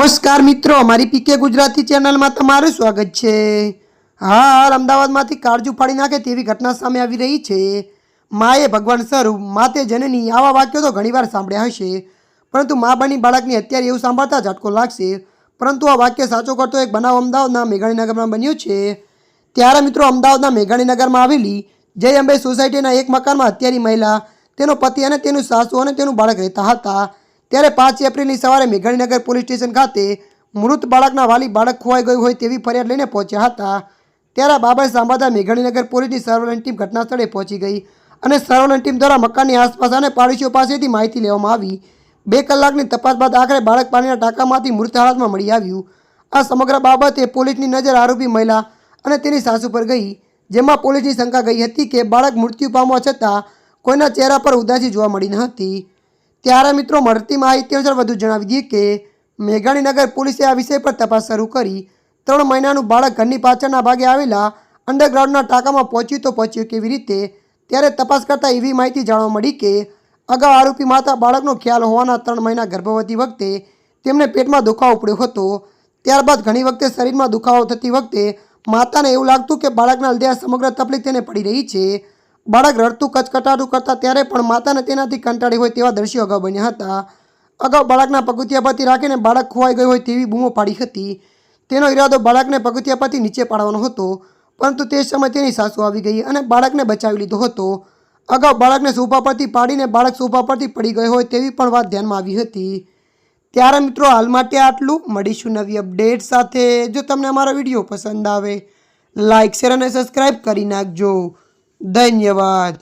નમસ્કાર મિત્રો, અમારી પીકે ગુજરાતી ચેનલમાં તમારું સ્વાગત છે. હાલ અમદાવાદમાંથી કાળજુ ફાડી નાખે તેવી ઘટના સામે આવી રહી છે. માએ ભગવાન સ્વરૂપ, માતે જનની આવા વાક્યો તો ઘણીવાર સાંભળ્યા હશે, પરંતુ મા બની બાળકની અત્યારે એવું સાંભળતા ઝટકો લાગશે. પરંતુ આ વાક્ય સાચો કરતો એક બનાવ અમદાવાદના મેઘાણીનગરમાં બન્યો છે. ત્યારે મિત્રો, અમદાવાદના મેઘાણીનગરમાં આવેલી જય અંબે સોસાયટીના એક મકાનમાં હત્યારી મહિલા, તેનો પતિ અને તેનું સાસુ અને તેનું બાળક રહેતા હતા. ત્યારે પાંચ એપ્રિલની સવારે મેઘાણીનગર પોલીસ સ્ટેશન ખાતે મૃત બાળકના વાલી બાળક ખોવાઈ ગયું હોય તેવી ફરિયાદ લઈને પહોંચ્યા હતા. ત્યારે બાબત સાંભળતા મેઘાણીનગર પોલીસની સર્વેલન્સ ટીમ ઘટના સ્થળે પહોંચી ગઈ અને સર્વેલન્સ ટીમ દ્વારા મકાનની આસપાસ અને પાડોશીઓ પાસેથી માહિતી લેવામાં આવી. બે કલાકની તપાસ બાદ આખરે બાળક પાણીના ટાંકામાંથી મૃત હાલતમાં મળી આવ્યું. આ સમગ્ર બાબતે પોલીસની નજર આરોપી મહિલા અને તેની સાસુ પર ગઈ, જેમાં પોલીસની શંકા ગઈ હતી કે બાળક મૃત્યુ પામવા છતાં કોઈના ચહેરા પર ઉદાસી જોવા મળી ન હતી. ત્યારે મિત્રો મળતી માહિતી અનુસાર વધુ જણાવી દઈએ કે મેઘાણીનગર પોલીસે આ વિષય પર તપાસ શરૂ કરી. ત્રણ મહિનાનું બાળક ઘરની પાછળના ભાગે આવેલા અંડરગ્રાઉન્ડના ટાંકામાં પહોંચ્યું તો પહોંચ્યું કેવી રીતે? ત્યારે તપાસ કરતાં એવી માહિતી જાણવા મળી કે અગાઉ આરોપી માતા બાળકનો ખ્યાલ હોવાના ત્રણ મહિના ગર્ભવતી વખતે તેમને પેટમાં દુખાવો પડ્યો હતો. ત્યારબાદ ઘણી વખતે શરીરમાં દુખાવો થતી વખતે માતાને એવું લાગતું કે બાળકના લીધે સમગ્ર તકલીફ તેને પડી રહી છે. બાળક રડતું કચકટાટું કરતા ત્યારે પણ માતાને તેનાથી કંટાળી હોય તેવા દ્રશ્યો અગાઉ બન્યા હતા. અગાઉ બાળકના પગથિયા પરથી રાખીને બાળક ખોવાઈ ગયું હોય તેવી બૂમો પાડી હતી. તેનો ઈરાદો બાળકને પગથિયા પરથી નીચે પાડવાનો હતો, પરંતુ તે સમયે તેની સાસુ આવી ગઈ અને બાળકને બચાવી લીધો હતો. અગાઉ બાળકને સોફા પરથી પાડીને બાળક સોફા પરથી પડી ગયો હોય તેવી પણ વાત ધ્યાનમાં આવી હતી. ત્યારે મિત્રો, હાલ માટે આટલું. મળીશું નવી અપડેટ સાથે. જો તમને અમારો વીડિયો પસંદ આવે લાઇક શેર અને સબસ્ક્રાઈબ કરી નાખજો. धन्यवाद